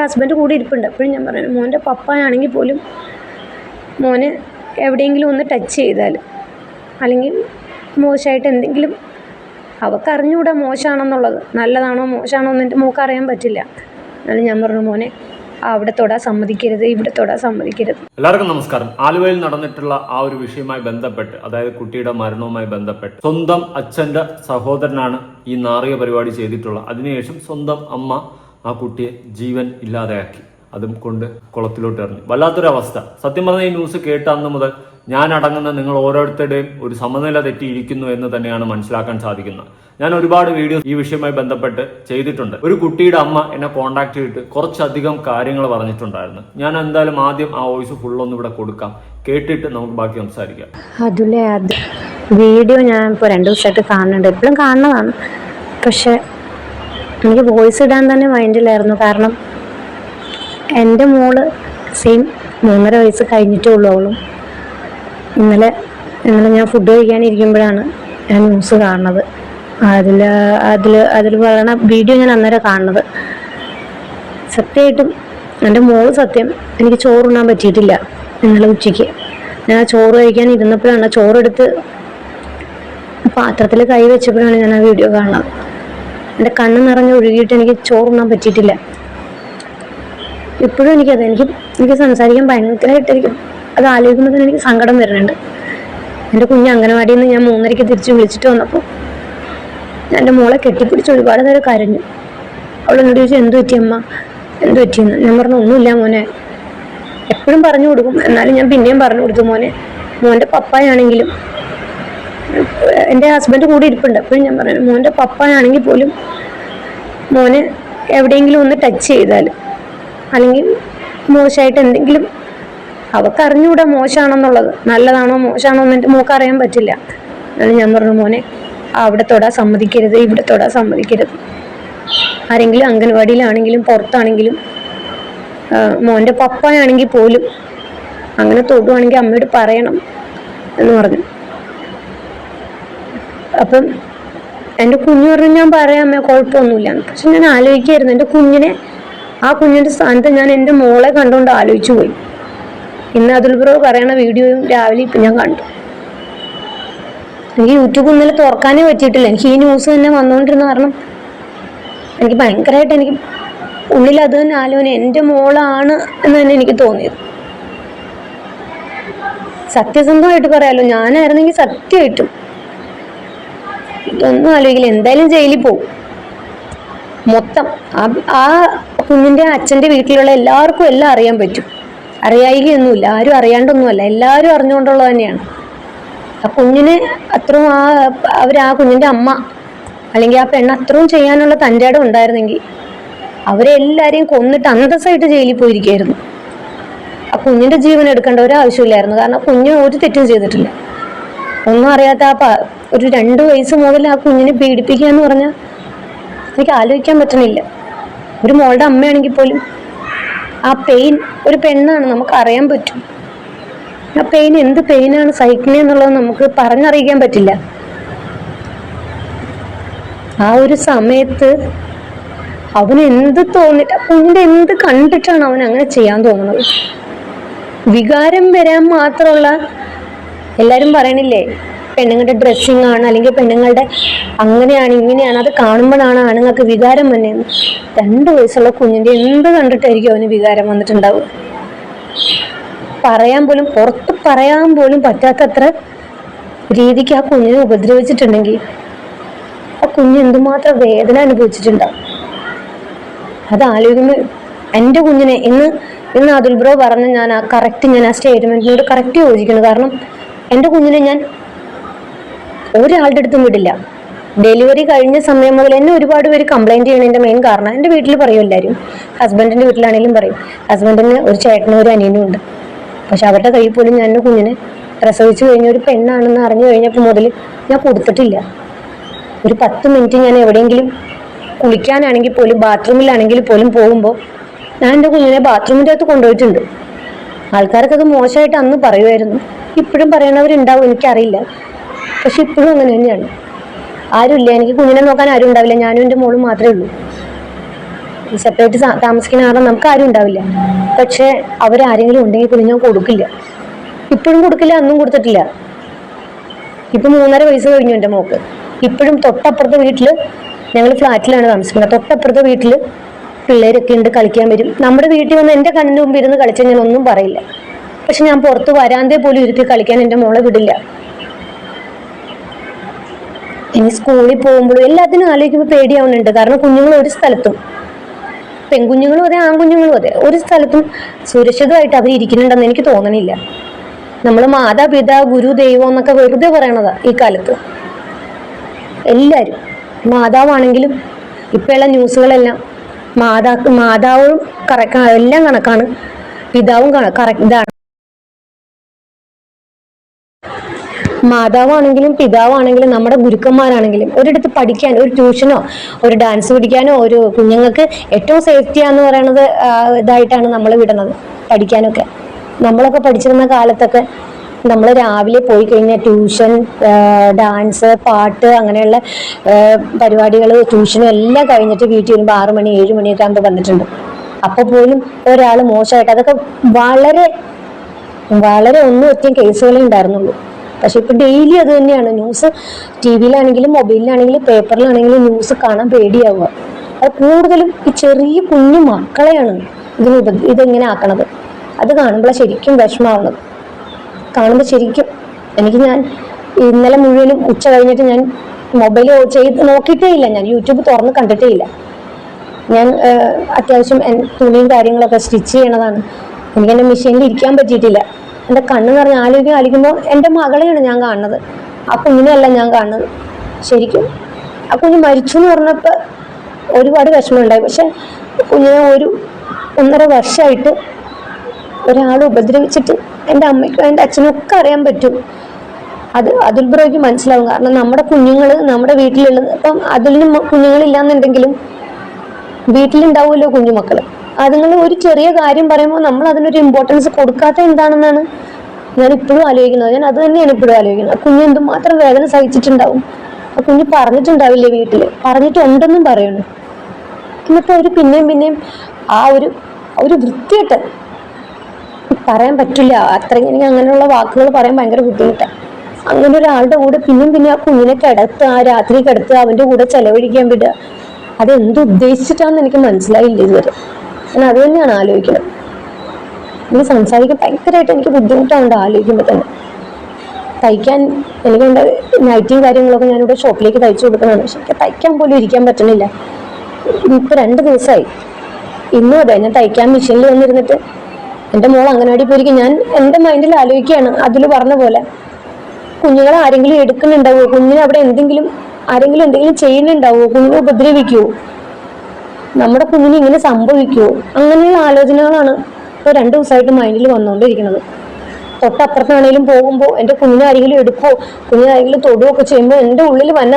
Husband കൂടി ഇരിപ്പുണ്ട്. അപ്പോഴും ഞാൻ പറഞ്ഞു മോന്റെ പപ്പായാണെങ്കിൽ പോലും മോന് എവിടെയെങ്കിലും ഒന്ന് ടച്ച് ചെയ്താൽ അല്ലെങ്കിൽ മോശമായിട്ട് എന്തെങ്കിലും അവൾക്ക് അറിഞ്ഞുകൂടാ മോശമാണെന്നുള്ളത് നല്ലതാണോ മോശമാണോ എന്ന് എന്റെ മോൾക്ക് അറിയാൻ പറ്റില്ല. എന്നാലും ഞാൻ പറഞ്ഞു മോനെ അവിടെ തൊടാൻ സമ്മതിക്കരുത് ഇവിടെ തൊടാൻ സമ്മതിക്കരുത്. എല്ലാവർക്കും നമസ്കാരം. ആലുവയിൽ നടന്നിട്ടുള്ള ആ ഒരു വിഷയവുമായി ബന്ധപ്പെട്ട് അതായത് കുട്ടിയുടെ മരണവുമായി ബന്ധപ്പെട്ട് സ്വന്തം അച്ഛന്റെ സഹോദരനാണ് ഈ നാറിയ പരിപാടി ചെയ്തിട്ടുള്ളത്. അതിനുശേഷം സ്വന്തം അമ്മ ആ കുട്ടിയെ ജീവൻ ഇല്ലാതെയാക്കി. അതും കൊണ്ട് കുളത്തിലോട്ട് എറിഞ്ഞു വല്ലാത്തൊരവസ്ഥ. സത്യം പറഞ്ഞ ഈ ന്യൂസ് കേട്ട അന്ന് മുതൽ ഞാൻ അടങ്ങുന്ന നിങ്ങൾ ഓരോരുത്തരുടെയും ഒരു സമനില തെറ്റിയിരിക്കുന്നു എന്ന് തന്നെയാണ് മനസ്സിലാക്കാൻ സാധിക്കുന്നത്. ഞാൻ ഒരുപാട് വീഡിയോ ഈ വിഷയവുമായി ബന്ധപ്പെട്ട് ചെയ്തിട്ടുണ്ട്. ഒരു കുട്ടിയുടെ അമ്മ എന്നെ കോൺടാക്ട് ചെയ്തിട്ട് കുറച്ചധികം കാര്യങ്ങൾ പറഞ്ഞിട്ടുണ്ടായിരുന്നു. ഞാൻ എന്തായാലും ആദ്യം ആ വോയിസ് ഫുൾ ഒന്ന് ഇവിടെ കൊടുക്കാം. കേട്ടിട്ട് നമുക്ക് ബാക്കി സംസാരിക്കാം. അതിലെ അത് വീഡിയോ ഞാൻ ഇപ്പോൾ രണ്ട് ദിവസമായിട്ട് കാണുന്നുണ്ട്. എപ്പോഴും കാണുന്നതാണ്. പക്ഷെ എനിക്ക് വോയിസ് ഇടാൻ തന്നെ മൈൻഡിലായിരുന്നു കാരണം എന്റെ മോൾ സെയിം മൂന്നര വയസ്സ് കഴിഞ്ഞിട്ടേ ഉള്ളൂ അവളും ഇന്നലെ ഇന്നലെ ഞാൻ ഫുഡ് കഴിക്കാനിരിക്കുമ്പോഴാണ് ഞാൻ ന്യൂസ് കാണുന്നത്. അതിൽ അതിൽ അതിൽ പറയണ വീഡിയോ ഞാൻ അന്നേരം കാണുന്നത്. സത്യമായിട്ടും എന്റെ മോൾ സത്യം എനിക്ക് ചോറുണ്ണാൻ പറ്റിയിട്ടില്ല ഇന്നലെ ഉച്ചയ്ക്ക്. ഞാൻ ചോറ് കഴിക്കാൻ ഇരുന്നപ്പോഴാണ് ചോറെടുത്ത് പാത്രത്തിൽ കൈ വെച്ചപ്പോഴാണ് ഞാൻ ആ വീഡിയോ കാണുന്നത്. എന്റെ കണ്ണ് നിറഞ്ഞ് ഒഴുകിയിട്ട് എനിക്ക് ചോറുണ്ണാൻ പറ്റിയിട്ടില്ല. ഇപ്പോഴും എനിക്കത് എനിക്ക് എനിക്ക് സംസാരിക്കാൻ ഭയങ്കരമായിട്ട് എനിക്ക് അത് ആലോചിക്കുമ്പോൾ തന്നെ എനിക്ക് സങ്കടം വരുന്നുണ്ട്. എന്റെ കുഞ്ഞ് അംഗനവാടിയിൽ നിന്ന് ഞാൻ മൂന്നരയ്ക്ക് തിരിച്ച് വിളിച്ചിട്ട് വന്നപ്പോൾ ഞാൻ എന്റെ മോളെ കെട്ടിപ്പിടിച്ച് ഒരുപാട് നേരം കരഞ്ഞു. അവൾ എന്നോട് ചോദിച്ചു എന്ത് പറ്റി അമ്മ? എന്ത് പറ്റിയെന്ന് ഞാൻ പറഞ്ഞു ഒന്നുമില്ല മോനെ. എപ്പോഴും പറഞ്ഞു കൊടുക്കും. എന്നാലും ഞാൻ പിന്നെയും പറഞ്ഞു കൊടുത്തു മോനെ. മോന്റെ പപ്പായാണെങ്കിലും എന്റെ ഹസ്ബൻഡ് കൂടെ ഇരിപ്പുണ്ട്. അപ്പോഴും ഞാൻ പറയുന്നത് മോന്റെ പപ്പാനാണെങ്കിൽ പോലും മോന് എവിടെയെങ്കിലും ഒന്ന് ടച്ച് ചെയ്താൽ അല്ലെങ്കിൽ മോശമായിട്ട് എന്തെങ്കിലും അവൾക്ക് അറിഞ്ഞുകൂടാ മോശമാണെന്നുള്ളത് നല്ലതാണോ മോശമാണോ എന്ന് എന്റെ മോൾക്ക് അറിയാൻ പറ്റില്ല. എന്നാലും ഞാൻ പറഞ്ഞു മോനെ അവിടെ തൊടാൻ സമ്മതിക്കരുത് ഇവിടെ തൊടാൻ സമ്മതിക്കരുത്. ആരെങ്കിലും അംഗൻവാടിയിലാണെങ്കിലും പുറത്താണെങ്കിലും മോന്റെ പപ്പായാണെങ്കിൽ പോലും അങ്ങനെ തൊടുവാണെങ്കിൽ അമ്മയോട് പറയണം എന്ന് പറഞ്ഞു. അപ്പം എന്റെ കുഞ്ഞു പറഞ്ഞു ഞാൻ പറയാം അമ്മ കുഴപ്പമൊന്നുമില്ല. പക്ഷെ ഞാൻ ആലോചിക്കായിരുന്നു എന്റെ കുഞ്ഞിനെ ആ കുഞ്ഞിന്റെ സ്ഥാനത്ത് ഞാൻ എന്റെ മോളെ കണ്ടുകൊണ്ട് ആലോചിച്ചു പോയി. ഇന്ന് അതുൽ ബ്രോ പറയണ വീഡിയോയും രാവിലെ ഇപ്പം ഞാൻ കണ്ടു. എനിക്ക് യൂട്യൂബ് ഇന്നലെ തുറക്കാനേ പറ്റിയിട്ടില്ല. എനിക്ക് ഈ ന്യൂസ് തന്നെ വന്നുകൊണ്ടിരുന്ന കാരണം എനിക്ക് ഭയങ്കരമായിട്ട് എനിക്ക് ഉള്ളിൽ അത് തന്നെ ആലോചന എന്റെ മോളാണ് എന്ന് തന്നെ എനിക്ക് തോന്നിയത്. സത്യസന്ധമായിട്ട് പറയാമല്ലോ ഞാനായിരുന്നെങ്കിൽ സത്യമായിട്ടും ഇതൊന്നും ആലോചിക്കില്ല. എന്തായാലും ജയിലിൽ പോകും മൊത്തം. ആ- കുഞ്ഞിന്റെ അച്ഛന്റെ വീട്ടിലുള്ള എല്ലാവർക്കും എല്ലാം അറിയാൻ പറ്റും. അറിയായികയൊന്നുമില്ല. ആരും അറിയാണ്ടൊന്നുമല്ല. എല്ലാവരും അറിഞ്ഞുകൊണ്ടുള്ളത് തന്നെയാണ്. ആ കുഞ്ഞിന് അത്രയും ആ അവർ ആ കുഞ്ഞിന്റെ അമ്മ അല്ലെങ്കിൽ ആ പെണ്ണ് അത്രയും ചെയ്യാനുള്ള തന്റെ ഇടം ഉണ്ടായിരുന്നെങ്കിൽ അവരെല്ലാരെയും കൊന്നിട്ട് അന്തസ്സായിട്ട് ജയിലിൽ പോയിരിക്കായിരുന്നു. ആ കുഞ്ഞിന്റെ ജീവൻ എടുക്കേണ്ട ഒരു ആവശ്യമില്ലായിരുന്നു കാരണം കുഞ്ഞ് ഒരു തെറ്റും ചെയ്തിട്ടില്ല. ഒന്നും അറിയാത്ത ആ ഒരു രണ്ട് വയസ്സ് മുതൽ ആ കുഞ്ഞിനെ പീഡിപ്പിക്കുക എന്ന് പറഞ്ഞാൽ എനിക്ക് ആലോചിക്കാൻ പറ്റണില്ല. ഒരു മോളുടെ അമ്മയാണെങ്കിൽ പോലും ആ പെയിൻ ഒരു പെണ്ണാണ് നമുക്ക് അറിയാൻ പറ്റും. ആ പെയിൻ എന്ത് പെയിനാണ് സഹിക്കുന്നത് എന്നുള്ളത് നമുക്ക് പറഞ്ഞറിയിക്കാൻ പറ്റില്ല. ആ ഒരു സമയത്ത് അവന് എന്ത് തോന്നിട്ട് കുഞ്ഞിന്റെ എന്ത് കണ്ടിട്ടാണ് അവൻ അങ്ങനെ ചെയ്യാൻ തോന്നുന്നത്? വികാരം വരാൻ മാത്രമുള്ള എല്ലാരും പറയണില്ലേ? പെണ്ണുങ്ങളുടെ ഡ്രസ്സിങ് ആണ് അല്ലെങ്കിൽ പെണ്ണുങ്ങളുടെ അങ്ങനെയാണ് ഇങ്ങനെയാണ് അത് കാണുമ്പോഴാണ് ആണുങ്ങൾക്ക് വികാരം വന്നതെന്ന് രണ്ട് വയസ്സുള്ള കുഞ്ഞിന്റെ എന്ത് കണ്ടിട്ടായിരിക്കും അവന് വികാരം വന്നിട്ടുണ്ടാവുക? പറയാൻ പോലും പുറത്ത് പറയാൻ പോലും പറ്റാത്തത്ര രീതിക്ക് ആ കുഞ്ഞിനെ ഉപദ്രവിച്ചിട്ടുണ്ടെങ്കിൽ ആ കുഞ്ഞ് എന്തുമാത്രം വേദന അനുഭവിച്ചിട്ടുണ്ടാവും. അത് ആലോചിക്കുമ്പോൾ എന്റെ കുഞ്ഞിനെ ഇന്ന് ഇന്ന് അതുൽ ബ്രോ പറഞ്ഞ ഞാൻ ആ കറക്റ്റ് ഞാൻ ആ സ്റ്റേറ്റ്മെന്റിനോട് കറക്റ്റ് യോജിക്കുന്നു. കാരണം എന്റെ കുഞ്ഞിനെ ഞാൻ ഒരാളുടെ അടുത്തും വിടില്ല. ഡെലിവറി കഴിഞ്ഞ സമയം മുതൽ എന്നെ ഒരുപാട് പേര് കംപ്ലൈന്റ് ചെയ്യണതിന്റെ മെയിൻ കാരണം എന്റെ വീട്ടിൽ പറയും എല്ലാവരും ഹസ്ബൻഡിന്റെ വീട്ടിലാണെങ്കിലും പറയും. ഹസ്ബൻഡിന് ഒരു ചേട്ടനും ഒരു അനിയനും ഉണ്ട്. പക്ഷെ അവരുടെ കയ്യിൽ പോലും ഞാൻ എന്റെ കുഞ്ഞിനെ പ്രസവിച്ചു കഴിഞ്ഞ ഒരു പെണ്ണാണെന്ന് അറിഞ്ഞു കഴിഞ്ഞപ്പോൾ മുതൽ ഞാൻ കൊടുത്തിട്ടില്ല. ഒരു പത്ത് മിനിറ്റ് ഞാൻ എവിടെയെങ്കിലും കുളിക്കാനാണെങ്കിൽ പോലും ബാത്റൂമിലാണെങ്കിൽ പോലും പോകുമ്പോൾ ഞാൻ എന്റെ കുഞ്ഞിനെ ബാത്റൂമിന്റെ അകത്ത് കൊണ്ടുപോയിട്ടുണ്ട്. ആൾക്കാർക്ക് അത് മോശമായിട്ട് അന്ന് പറയുമായിരുന്നു. ഇപ്പോഴും പറയണവരുണ്ടാവും എനിക്കറിയില്ല. പക്ഷെ ഇപ്പോഴും അങ്ങനെ തന്നെയാണ്. ആരുമില്ല. എനിക്ക് കുഞ്ഞിനെ നോക്കാൻ ആരും ഉണ്ടാവില്ല. ഞാനും എന്റെ മോളും മാത്രമേ ഉള്ളൂ. ഈ സെപ്പറേറ്റ് താമസിക്കുന്ന കാരണം നമുക്ക് ആരും ഉണ്ടാവില്ല. പക്ഷെ അവരാരെങ്കിലും ഉണ്ടെങ്കിൽ കുഞ്ഞു ഞാൻ കൊടുക്കില്ല. ഇപ്പോഴും കൊടുക്കില്ല അന്നും കൊടുത്തിട്ടില്ല. ഇപ്പൊ മൂന്നര വയസ്സ് കഴിഞ്ഞു എന്റെ മോക്ക് ഇപ്പോഴും തൊട്ടപ്പുറത്തെ വീട്ടിൽ ഞങ്ങൾ ഫ്ലാറ്റിലാണ് താമസിക്കുന്നത്. തൊട്ടപ്പുറത്തെ വീട്ടിൽ പിള്ളേരൊക്കെ ഉണ്ട് കളിക്കാൻ വരും. നമ്മുടെ വീട്ടിൽ വന്ന് എന്റെ കണ്ണിന് മുമ്പ് ഇരുന്ന് കളിച്ചാൽ ഞാൻ ഒന്നും പറയില്ല. പക്ഷെ ഞാൻ പുറത്ത് വരാന്തേ പോലും ഇരുത്തി കളിക്കാൻ എന്റെ മോളെ വിടില്ല. ഇനി സ്കൂളിൽ പോകുമ്പോഴും എല്ലാത്തിനും ആലോചിക്കുമ്പോൾ പേടിയാവുന്നുണ്ട്. കാരണം കുഞ്ഞുങ്ങൾ ഒരു സ്ഥലത്തും പെൺകുഞ്ഞുങ്ങളും അതെ ആൺകുഞ്ഞുങ്ങളും അതെ ഒരു സ്ഥലത്തും സുരക്ഷിതമായിട്ട് അവർ ഇരിക്കുന്നുണ്ടെന്ന് എനിക്ക് തോന്നണില്ല. നമ്മൾ മാതാപിതാ ഗുരു ദൈവം എന്നൊക്കെ വെറുതെ പറയണതാ ഈ കാലത്ത്. എല്ലാവരും മാതാവാണെങ്കിലും ഇപ്പോഴുള്ള ന്യൂസുകളെല്ലാം മാതാ മാതാവും കറക്റ്റ് എല്ലാം കണക്കാണ്. പിതാവും കറക്റ്റ് ഇതാണ്. മാതാവാണെങ്കിലും പിതാവാണെങ്കിലും നമ്മുടെ ഗുരുക്കന്മാരാണെങ്കിലും ഒരിടത്ത് പഠിക്കാൻ ഒരു ട്യൂഷനോ ഒരു ഡാൻസ് പഠിക്കാനോ ഒരു കുഞ്ഞുങ്ങൾക്ക് ഏറ്റവും സേഫ്റ്റിയാന്ന് പറയണത് ഇതായിട്ടാണ് നമ്മൾ വിടുന്നത് പഠിക്കാനൊക്കെ. നമ്മളൊക്കെ പഠിച്ചിരുന്ന കാലത്തൊക്കെ നമ്മൾ രാവിലെ പോയി കഴിഞ്ഞാൽ ട്യൂഷൻ ഡാൻസ് പാട്ട് അങ്ങനെയുള്ള പരിപാടികൾ ട്യൂഷനും എല്ലാം കഴിഞ്ഞിട്ട് വീട്ടിൽ വരുമ്പോൾ ആറു മണി ഏഴ് മണിയൊക്കെ ആകുമ്പോൾ വന്നിട്ടുണ്ട്. അപ്പോൾ പോലും ഒരാൾ മോശമായിട്ട് അതൊക്കെ വളരെ വളരെ ഒന്നും ഒറ്റയും കേസുകളേ ഉണ്ടായിരുന്നുള്ളൂ. പക്ഷെ ഇപ്പൊ ഡെയിലി അത് തന്നെയാണ്. ന്യൂസ് ടി വിയിലാണെങ്കിലും മൊബൈലിലാണെങ്കിലും പേപ്പറിലാണെങ്കിലും ന്യൂസ് കാണാൻ പേടിയാവുക. അത് കൂടുതലും ഈ ചെറിയ കുഞ്ഞു മക്കളെയാണ് ഇതിന് ഇതിങ്ങനെ ആക്കണത്? അത് കാണുമ്പോഴാണ് ശരിക്കും വിഷമാവുന്നത് കാണുമ്പോൾ ശരിക്കും എനിക്ക് ഞാൻ ഇന്നലെ മുഴുവനും ഉച്ച കഴിഞ്ഞിട്ട് ഞാൻ മൊബൈൽ ചെയ്ത് നോക്കിയിട്ടേ ഇല്ല. ഞാൻ യൂട്യൂബ് തുറന്ന് കണ്ടിട്ടേ ഇല്ല. ഞാൻ അത്യാവശ്യം തുണിയും കാര്യങ്ങളൊക്കെ സ്റ്റിച്ച് ചെയ്യണതാണ്. എനിക്ക് എന്റെ മെഷീനിൽ ഇരിക്കാൻ പറ്റിയിട്ടില്ല. എന്റെ കണ്ണെന്ന് നിറഞ്ഞ് ആലോചിക്കും ആലോചിക്കുമ്പോൾ എന്റെ മകളെയാണ് ഞാൻ കാണുന്നത്. ആ കുഞ്ഞിനെയല്ല ഞാൻ കാണുന്നത്. ശരിക്കും ആ കുഞ്ഞ് മരിച്ചു എന്ന് പറഞ്ഞപ്പോൾ ഒരുപാട് വിഷമമുണ്ടായി. പക്ഷെ കുഞ്ഞിനെ ഒരു ഒന്നര വർഷമായിട്ട് ഒരാൾ ഉപദ്രവിച്ചിട്ട് എന്റെ അമ്മയ്ക്കും എന്റെ അച്ഛനും ഒക്കെ അറിയാൻ പറ്റും. അത് അതിൽ മനസ്സിലാവും. കാരണം നമ്മുടെ കുഞ്ഞുങ്ങൾ നമ്മുടെ വീട്ടിലുള്ളത് ഇപ്പം അതിലും കുഞ്ഞുങ്ങളില്ലാന്നുണ്ടെങ്കിലും വീട്ടിലുണ്ടാവുമല്ലോ കുഞ്ഞുമക്കൾ അതുങ്ങൾ ഒരു ചെറിയ കാര്യം പറയുമ്പോൾ നമ്മൾ അതിനൊരു ഇമ്പോർട്ടൻസ് കൊടുക്കാത്ത എന്താണെന്നാണ് ഞാൻ ഇപ്പോഴും ആലോചിക്കുന്നത്. ഞാൻ അത് തന്നെയാണ് ഇപ്പോഴും ആലോചിക്കുന്നത്. കുഞ്ഞ് എന്തുമാത്രം വേദന സഹിച്ചിട്ടുണ്ടാവും. ആ കുഞ്ഞ് പറഞ്ഞിട്ടുണ്ടാവില്ലേ വീട്ടിൽ പറഞ്ഞിട്ടുണ്ടെന്നും പറയണു എന്നിട്ട് അവർ പിന്നെയും പിന്നെയും ആ ഒരു ഒരു വൃത്തിയായിട്ട് പറയാൻ പറ്റില്ല. അത്രയും എനിക്ക് അങ്ങനെയുള്ള വാക്കുകൾ പറയാൻ ഭയങ്കര ബുദ്ധിമുട്ടാണ് അങ്ങനെ ഒരാളുടെ കൂടെ പിന്നെയും പിന്നെ ആ കുഞ്ഞിനെ കിടത്തുക ആ രാത്രി കിടത്തുക അവന്റെ കൂടെ ചെലവഴിക്കാൻ വിടുക അത് എന്ത് ഉദ്ദേശിച്ചിട്ടാണെന്ന് എനിക്ക് മനസ്സിലായില്ല ഇതുവരെ. ഞാൻ അത് തന്നെയാണ് ആലോചിക്കുന്നത്. എനിക്ക് സംസാരിക്കാൻ ഭയങ്കരമായിട്ട് എനിക്ക് ബുദ്ധിമുട്ടാണ് ആലോചിക്കുമ്പോൾ തന്നെ. തയ്ക്കാൻ എനിക്ക് എന്റെ നൈറ്റിയും കാര്യങ്ങളൊക്കെ ഞാനിവിടെ ഷോപ്പിലേക്ക് തയ്ച്ചു കൊടുക്കുന്നതാണ്. പക്ഷെ എനിക്ക് തയ്ക്കാൻ പോലും ഇരിക്കാൻ പറ്റണില്ല ഇപ്പൊ രണ്ട് ദിവസമായി ഇന്നും അതെ ഞാൻ തയ്ക്കാൻ മെഷീനിൽ വന്നിരുന്നിട്ട് എന്റെ മോൾ അങ്ങനവാടി പോയിരിക്കും. ഞാൻ എന്റെ മൈൻഡിൽ ആലോചിക്കുകയാണ്. അതിൽ പറഞ്ഞ പോലെ. കുഞ്ഞുങ്ങളെ ആരെങ്കിലും എടുക്കുന്നുണ്ടാവോ? കുഞ്ഞിന് അവിടെ എന്തെങ്കിലും ആരെങ്കിലും എന്തെങ്കിലും ചെയ്യുന്നുണ്ടാവോ? കുഞ്ഞിനെ ഉപദ്രവിക്കുവോ? നമ്മുടെ കുഞ്ഞിനെ ഇങ്ങനെ സംഭവിക്കുവോ? അങ്ങനെയുള്ള ആലോചനകളാണ് ഇപ്പോൾ രണ്ട് ദിവസമായിട്ട് മൈൻഡിൽ വന്നുകൊണ്ടിരിക്കുന്നത് തൊട്ടപ്പുറത്താണെങ്കിലും പോകുമ്പോൾ എന്റെ കുഞ്ഞിനെ ആരെങ്കിലും എടുക്കുവോ കുഞ്ഞിനെ ആരെങ്കിലും തൊടുകയോ ഒക്കെ ചെയ്യുമ്പോൾ എന്റെ ഉള്ളിൽ വന്ന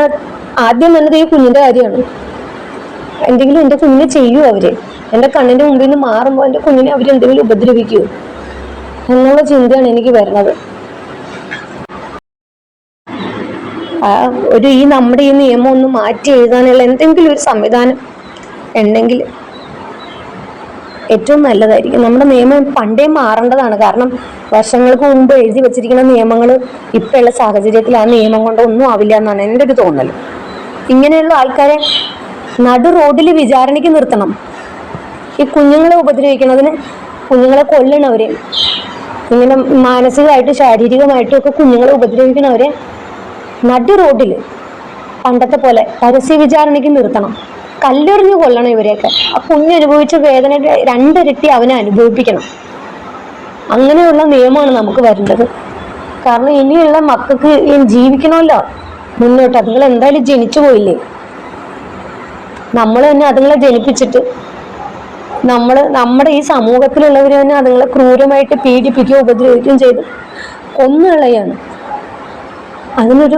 ആദ്യം വന്നത് ഈ കുഞ്ഞിന്റെ കാര്യമാണ്. എന്തെങ്കിലും എന്റെ കുഞ്ഞിനെ ചെയ്യുമോ അവർ? എന്റെ കണ്ണിന്റെ മുമ്പിൽ നിന്ന് മാറുമ്പോൾ എന്റെ കുഞ്ഞിനെ അവരെന്തെങ്കിലും ഉപദ്രവിക്കുമോ എന്നുള്ള ചിന്തയാണ് എനിക്ക് വരുന്നത്. ഒരു ഈ നമ്മുടെ ഈ നിയമം ഒന്ന് മാറ്റി എഴുതാനുള്ള എന്തെങ്കിലും ഒരു സംവിധാനം ഉണ്ടെങ്കിൽ ഏറ്റവും നല്ലതായിരിക്കും. നമ്മുടെ നിയമം പണ്ടേ മാറേണ്ടതാണ്. കാരണം വർഷങ്ങൾക്ക് മുമ്പ് എഴുതി വെച്ചിരിക്കുന്ന നിയമങ്ങൾ ഇപ്പോഴുള്ള സാഹചര്യത്തിൽ ആ നിയമം കൊണ്ട് ഒന്നും ആവില്ല എന്നാണ് എന്റെ ഒരു തോന്നൽ. ഇങ്ങനെയുള്ള ആൾക്കാരെ നടു റോഡിൽ വിചാരണയ്ക്ക് നിർത്തണം. ഈ കുഞ്ഞുങ്ങളെ ഉപദ്രവിക്കുന്നതിന് കുഞ്ഞുങ്ങളെ കൊല്ലണവരെ. ഇങ്ങനെ മാനസികമായിട്ട് ശാരീരികമായിട്ടും ഒക്കെ കുഞ്ഞുങ്ങളെ ഉപദ്രവിക്കണവരെ നടു റോഡിൽ പണ്ടത്തെ പോലെ പരസ്യ വിചാരണയ്ക്ക് നിർത്തണം. കല്ലെറിഞ്ഞ് കൊല്ലണം ഇവരെയൊക്കെ. ആ കുഞ്ഞ് അനുഭവിച്ച വേദന രണ്ടിരട്ടി അവനെ അനുഭവിപ്പിക്കണം. അങ്ങനെയുള്ള നിയമമാണ് നമുക്ക് വരേണ്ടത്. കാരണം ഇനിയുള്ള മക്കൾക്ക് ജീവിക്കണമല്ലോ മുന്നോട്ട്. അതുങ്ങൾ എന്തായാലും ജനിച്ചു പോയില്ലേ? നമ്മൾ തന്നെ അതുങ്ങളെ ജനിപ്പിച്ചിട്ട് നമ്മൾ നമ്മുടെ ഈ സമൂഹത്തിലുള്ളവർ തന്നെ അതുങ്ങളെ ക്രൂരമായിട്ട് പീഡിപ്പിക്കുകയും ഉപദ്രവിക്കുകയും ചെയ്ത് കൊന്നുകളയാണ് അതിനൊരു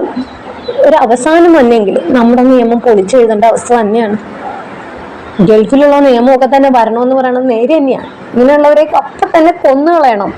ഒരു അവസാനം വന്നെങ്കിൽ നമ്മുടെ നിയമം പൊളിച്ചെഴുതേണ്ട അവസ്ഥ തന്നെയാണ്. ഗൾഫിലുള്ള നിയമമൊക്കെ തന്നെ വരണമെന്ന് പറയണത് നേരെ തന്നെയാണ്. ഇങ്ങനെയുള്ളവരെയൊക്കെ അപ്പം തന്നെ കൊന്നുകളയണം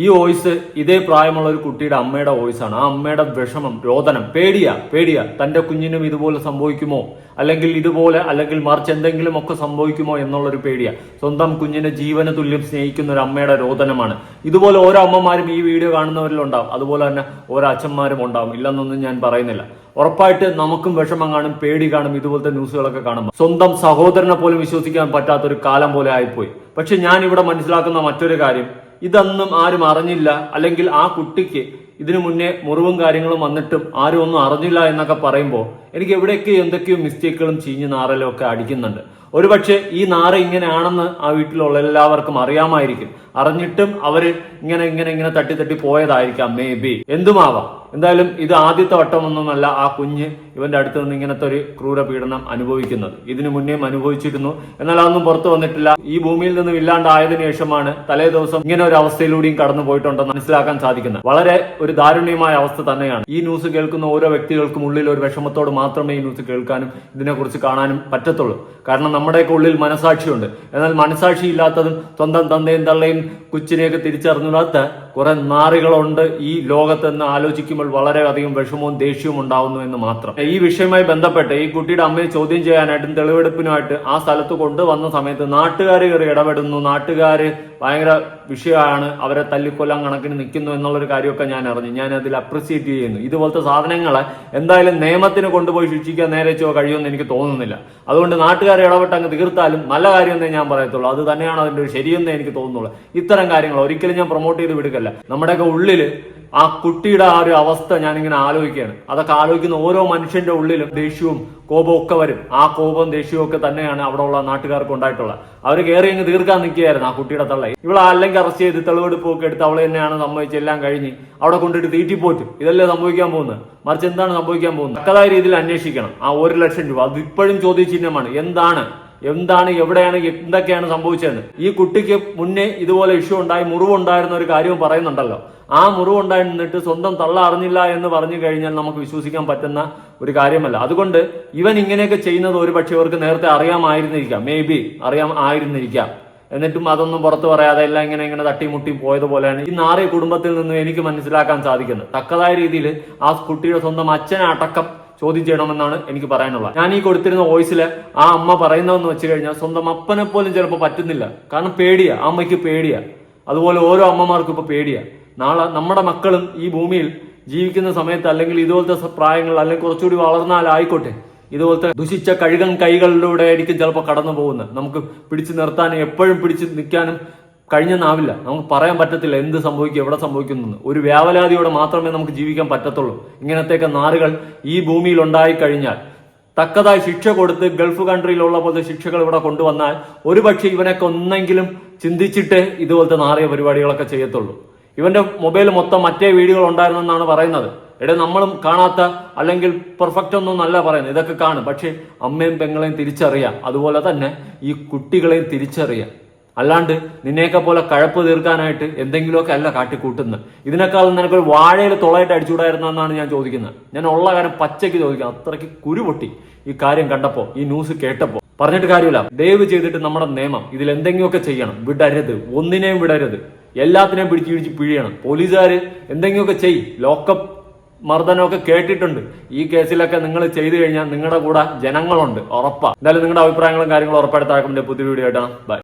ഈ വോയിസ് ഇതേ പ്രായമുള്ള ഒരു കുട്ടിയുടെ അമ്മയുടെ വോയിസാണ്. ആ അമ്മയുടെ വിഷമം രോദനം പേടിയാ പേടിയാ. തന്റെ കുഞ്ഞിനും ഇതുപോലെ സംഭവിക്കുമോ? അല്ലെങ്കിൽ ഇതുപോലെ അല്ലെങ്കിൽ മറിച്ച് എന്തെങ്കിലും ഒക്കെ സംഭവിക്കുമോ എന്നുള്ളൊരു പേടിയാ. സ്വന്തം കുഞ്ഞിനെ ജീവന തുല്യം സ്നേഹിക്കുന്ന ഒരു അമ്മയുടെ രോദനമാണ്. ഇതുപോലെ ഓരോ അമ്മമാരും ഈ വീഡിയോ കാണുന്നവരിലുണ്ടാവും അതുപോലെ തന്നെ ഓരോ അച്ഛന്മാരും ഉണ്ടാവും. ഇല്ലെന്നൊന്നും ഞാൻ പറയുന്നില്ല. ഉറപ്പായിട്ട് നമുക്കും വിഷമം കാണും പേടി കാണും ഇതുപോലത്തെ ന്യൂസുകളൊക്കെ കാണുമ്പോൾ സ്വന്തം സഹോദരനെ പോലും വിശ്വസിക്കാൻ പറ്റാത്ത ഒരു കാലം പോലെ ആയിപ്പോയി. പക്ഷെ ഞാൻ ഇവിടെ മനസ്സിലാക്കുന്ന മറ്റൊരു കാര്യം. ഇതൊന്നും ആരും അറിഞ്ഞില്ല. അല്ലെങ്കിൽ ആ കുട്ടിക്ക് ഇതിനു മുന്നേ മുറിവും കാര്യങ്ങളും വന്നിട്ടും ആരും ഒന്നും അറിഞ്ഞില്ല എന്നൊക്കെ പറയുമ്പോൾ എനിക്ക് എവിടെയൊക്കെ എന്തൊക്കെയോ മിസ്റ്റേക്കുകളും ചീഞ്ഞ് നാറലും ഒക്കെ അടിക്കുന്നുണ്ട്. ഒരുപക്ഷെ ഈ നാര ഇങ്ങനെയാണെന്ന് ആ വീട്ടിലുള്ള എല്ലാവർക്കും അറിയാമായിരിക്കും. അറിഞ്ഞിട്ടും അവർ ഇങ്ങനെ ഇങ്ങനെ ഇങ്ങനെ തട്ടി തട്ടി പോയതായിരിക്കാം മേ ബി എന്തുമാവാം? എന്തായാലും ഇത് ആദ്യത്തെ വട്ടമൊന്നുമല്ല ആ കുഞ്ഞ് ഇവന്റെ അടുത്ത് നിന്ന് ഇങ്ങനത്തെ ഒരു ക്രൂര പീഡനം അനുഭവിക്കുന്നത്. ഇതിനു മുന്നേയും അനുഭവിച്ചിരുന്നു. എന്നാൽ അതൊന്നും പുറത്തു വന്നിട്ടില്ല. ഈ ഭൂമിയിൽ നിന്നും ഇല്ലാണ്ടായതിനു ശേഷമാണ് തലേ ദിവസം ഇങ്ങനെ ഒരു അവസ്ഥയിലൂടെയും കടന്നു പോയിട്ടുണ്ടെന്ന് മനസ്സിലാക്കാൻ സാധിക്കുന്നത്. വളരെ ഒരു ദാരുണ്യമായ അവസ്ഥ തന്നെയാണ്. ഈ ന്യൂസ് കേൾക്കുന്ന ഓരോ വ്യക്തികൾക്കും ഉള്ളിൽ ഒരു വിഷമത്തോട് മാത്രമേ ഈ ന്യൂസ് കേൾക്കാനും ഇതിനെക്കുറിച്ച് കാണാനും പറ്റത്തുള്ളൂ. കാരണം നമ്മുടെയൊക്കെ ഉള്ളിൽ മനസാക്ഷിയുണ്ട്. എന്നാൽ മനസാക്ഷി ഇല്ലാത്തതും സ്വന്തം തന്തയും തള്ളയും കൊച്ചിനെയൊക്കെ തിരിച്ചറിഞ്ഞിടാത്ത കുറെ നാറികളുണ്ട്. ഈ ലോകത്തെന്ന് ആലോചിക്കുമ്പോൾ വളരെയധികം വിഷമവും ദേഷ്യവും ഉണ്ടാവുന്നു എന്ന് മാത്രം. ഈ വിഷയവുമായി ബന്ധപ്പെട്ട് ഈ കുട്ടിയുടെ അമ്മയെ ചോദ്യം ചെയ്യാനായിട്ടും തെളിവെടുപ്പിനുമായിട്ട് ആ സ്ഥലത്ത് കൊണ്ടുവന്ന സമയത്ത് നാട്ടുകാർ കയറി ഇടപെടുന്നു. നാട്ടുകാര് ഭയങ്കര വിഷയമാണ് അവരെ തല്ലിക്കൊല്ലാൻ കണക്കിന് നിൽക്കുന്നു എന്നുള്ളൊരു കാര്യമൊക്കെ ഞാൻ അറിഞ്ഞു. ഞാൻ അതിൽ അപ്രിസിയേറ്റ് ചെയ്യുന്നു. ഇതുപോലത്തെ സാധനങ്ങളെ എന്തായാലും നിയമത്തിന് കൊണ്ടുപോയി ശിക്ഷിക്കാൻ നേരെ വെച്ചോ കഴിയുമെന്ന് എനിക്ക് തോന്നുന്നില്ല. അതുകൊണ്ട് നാട്ടുകാരെ ഇടപെട്ട് അങ്ങ് തീർത്താലും നല്ല കാര്യമെന്നേ ഞാൻ പറയത്തുള്ളൂ. അത് തന്നെയാണ് അതിന്റെ ഒരു ശരിയെന്നേ എനിക്ക് തോന്നുന്നുള്ളൂ. ഇത്തരം കാര്യങ്ങൾ ഒരിക്കലും ഞാൻ പ്രൊമോട്ട് ചെയ്ത് വിടുക്കല്ല നമ്മുടെയൊക്കെ ഉള്ളിൽ ആ കുട്ടിയുടെ ആ ഒരു അവസ്ഥ ഞാനിങ്ങനെ ആലോചിക്കുകയാണ്. അതൊക്കെ ആലോചിക്കുന്ന ഓരോ മനുഷ്യന്റെ ഉള്ളിലും ദേഷ്യവും കോപവും ഒക്കെ വരും. ആ കോപവും ദേഷ്യവും ഒക്കെ തന്നെയാണ് അവിടെ ഉള്ള നാട്ടുകാർക്ക് ഉണ്ടായിട്ടുള്ളത്. അവർ കയറി അങ്ങ് തീർക്കാൻ നിൽക്കുകയായിരുന്നു ആ കുട്ടിയുടെ തള്ള. ഇവളെ അല്ലെങ്കിൽ അറസ്റ്റ് ചെയ്ത് തെളിവെടുപ്പൊക്കെ എടുത്ത് അവളെ തന്നെയാണ് സംഭവിച്ച് എല്ലാം കഴിഞ്ഞ് അവിടെ കൊണ്ടിട്ട് തീറ്റിപ്പോറ്റും ഇതല്ലേ സംഭവിക്കാൻ പോകുന്നത്? മറിച്ച് എന്താണ് സംഭവിക്കാൻ പോകുന്നത്? തക്കതായ രീതിയിൽ അന്വേഷിക്കണം. ആ ഒരു ലക്ഷം രൂപ. അത് ഇപ്പോഴും ചോദ്യചിഹ്നമാണ്. എന്താണ്? എന്താണ്? എവിടെയാണ്? എന്തൊക്കെയാണ് സംഭവിച്ചതെന്ന്? ഈ കുട്ടിക്ക് മുന്നേ ഇതുപോലെ ഇഷ്യൂ ഉണ്ടായി മുറിവുണ്ടായിരുന്ന ഒരു കാര്യവും പറയുന്നുണ്ടല്ലോ. ആ മുറിവുണ്ടായിരുന്നിട്ട് സ്വന്തം തള്ള അറിഞ്ഞില്ല എന്ന് പറഞ്ഞു കഴിഞ്ഞാൽ നമുക്ക് വിശ്വസിക്കാൻ പറ്റുന്ന ഒരു കാര്യമല്ല. അതുകൊണ്ട് ഇവൻ ഇങ്ങനെയൊക്കെ ചെയ്യുന്നത് ഒരു പക്ഷേ ഇവർക്ക് നേരത്തെ അറിയാമായിരുന്നിരിക്കാം. മേ ബി അറിയാം ആയിരുന്നിരിക്കാം. എന്നിട്ടും അതൊന്നും പുറത്തു പറയാതെ എല്ലാം ഇങ്ങനെ ഇങ്ങനെ തട്ടിമുട്ടി പോയതുപോലെയാണ് ഈ നാറിയ കുടുംബത്തിൽ നിന്നും എനിക്ക് മനസ്സിലാക്കാൻ സാധിക്കുന്നത്. തക്കതായ രീതിയിൽ ആ കുട്ടിയുടെ സ്വന്തം അച്ഛനെ അടക്കം ചോദ്യം ചെയ്യണമെന്നാണ് എനിക്ക് പറയാനുള്ളത്. ഞാൻ ഈ കൊടുത്തിരുന്ന വോയിസിൽ ആ അമ്മ പറയുന്നതെന്ന് വെച്ച് കഴിഞ്ഞാൽ സ്വന്തം അപ്പനെ പോലും ചിലപ്പോൾ പറ്റുന്നില്ല. കാരണം പേടിയാ ആ അമ്മയ്ക്ക് പേടിയാ. അതുപോലെ ഓരോ അമ്മമാർക്കും ഇപ്പൊ പേടിയാ. നാളെ നമ്മുടെ മക്കളും ഈ ഭൂമിയിൽ ജീവിക്കുന്ന സമയത്ത് അല്ലെങ്കിൽ ഇതുപോലത്തെ പ്രായങ്ങൾ അല്ലെങ്കിൽ കുറച്ചുകൂടി വളർന്നാലായിക്കോട്ടെ ഇതുപോലത്തെ ദുഷിച്ച കഴുകൻ കൈകളിലൂടെ ആയിരിക്കും ചിലപ്പോൾ കടന്നു പോകുന്നത്. നമുക്ക് പിടിച്ചു നിർത്താനും എപ്പോഴും പിടിച്ചു നിൽക്കാനും കഴിഞ്ഞെന്നാവില്ല നമുക്ക് പറയാൻ പറ്റത്തില്ല എന്ത് സംഭവിക്കും എവിടെ സംഭവിക്കുന്നു ഒരു വ്യാവലാതിയോടെ മാത്രമേ നമുക്ക് ജീവിക്കാൻ പറ്റത്തുള്ളൂ. ഇങ്ങനത്തെയൊക്കെ നാറുകൾ ഈ ഭൂമിയിൽ ഉണ്ടായി കഴിഞ്ഞാൽ തക്കതായ ശിക്ഷ കൊടുത്ത് ഗൾഫ് കൺട്രിയിലുള്ള പോലത്തെ ശിക്ഷകൾ ഇവിടെ കൊണ്ടുവന്നാൽ ഒരുപക്ഷെ ഇവനൊക്കെ ഒന്നെങ്കിലും ചിന്തിച്ചിട്ട് ഇതുപോലത്തെ നാറിയ പരിപാടികളൊക്കെ ചെയ്യത്തുള്ളൂ. ഇവന്റെ മൊബൈൽ മൊത്തം മറ്റേ വീഡിയോകൾ ഉണ്ടായിരുന്നെന്നാണ് പറയുന്നത്. എടേ നമ്മളും കാണാത്ത അല്ലെങ്കിൽ പെർഫെക്റ്റ് ഒന്നും അല്ല പറയുന്നത്. ഇതൊക്കെ കാണും. പക്ഷേ അമ്മയും പെങ്ങളെയും തിരിച്ചറിയാം. അതുപോലെ തന്നെ ഈ കുട്ടികളെയും തിരിച്ചറിയാം. അല്ലാണ്ട് നിന്നെയൊക്കെ പോലെ കഴപ്പ് തീർക്കാനായിട്ട് എന്തെങ്കിലുമൊക്കെ അല്ല കാട്ടിക്കൂട്ടുന്നത്. ഇതിനേക്കാൾ നിനക്കൊരു വാഴയിൽ തുളയിട്ട് അടിച്ചുകൂടായിരുന്നോ എന്നാണ് ഞാൻ ചോദിക്കുന്നത്. ഞാൻ ഉള്ള കാര്യം പച്ചയ്ക്ക് ചോദിക്കാം. അത്രയ്ക്ക് കുരുപൊട്ടി ഈ കാര്യം കണ്ടപ്പോ ഈ ന്യൂസ് കേട്ടപ്പോ. പറഞ്ഞിട്ട് കാര്യമില്ല. ദയവ് ചെയ്തിട്ട് നമ്മുടെ നിയമം ഇതിൽ എന്തെങ്കിലുമൊക്കെ ചെയ്യണം. വിടരുത്. ഒന്നിനെയും വിടരുത്. എല്ലാത്തിനെയും പിടിച്ച് പിടിച്ച് പിഴിയണം. പോലീസുകാർ എന്തെങ്കിലുമൊക്കെ ചെയ്. ലോക്കപ്പ് മർദ്ദനമൊക്കെ കേട്ടിട്ടുണ്ട്. ഈ കേസിലൊക്കെ നിങ്ങൾ ചെയ്തു കഴിഞ്ഞാൽ നിങ്ങളുടെ കൂടെ ജനങ്ങളുണ്ട്. ഉറപ്പാ. എന്തായാലും നിങ്ങളുടെ അഭിപ്രായങ്ങളും കാര്യങ്ങളും ഉറപ്പായിട്ട് താഴെ പുതിയ വീഡിയോ ആയിട്ടാണ് ബൈ